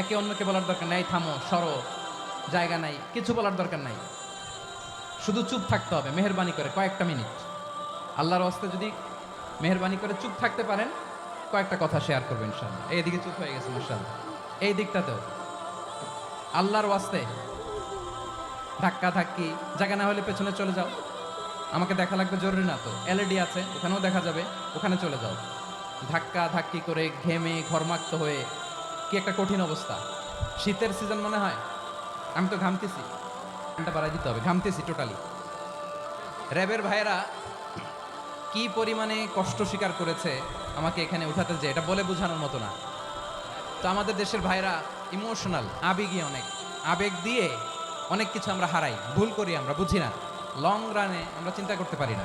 একে অন্যকে বলার দরকার নাই, থামো, সরো, জায়গা নাই, কিছু বলার দরকার নাই। শুধু চুপ থাকতে হবে, মেহরবানি করে, কয়েকটা মিনিট। আল্লাহর ওয়াস্তে যদি মেহরবানি করে চুপ থাকতে পারেন, কয়েকটা কথা শেয়ার করবেন ইনশাল্লাহ এইদিকে চুপ হয়ে গেছে মার্শাল্লাহ এই দিকটাতেও। আল্লাহর ওয়াস্তে ধাক্কা ধাক্কি জায়গা না হলে পেছনে চলে যাও। আমাকে দেখা লাগবে জরুরি না তো। এলইডি আছে, ওখানেও দেখা যাবে, ওখানে চলে যাও। ধাক্কা ধাক্কি করে ঘেমে ঘরমাক্ত হয়ে কি একটা কঠিন অবস্থা? শীতের সিজন মনে হয়? আমি তো ঘামতেছি। ফ্যানটা বাড়াই দিতে হবে। ঘামতেছি টোটালি র্যাবের ভাইয়েরা কি পরিমাণে কষ্ট স্বীকার করেছে আমাকে এখানে উঠাতে যে এটা বলে বোঝানোর মতো না। তো আমাদের দেশের ভাইরা ইমোশনাল আবেগী অনেক। আবেগ দিয়ে অনেক কিছু আমরা হারাই। ভুল করি আমরা, বুঝি না। লং রানে আমরা চিন্তা করতে পারি না।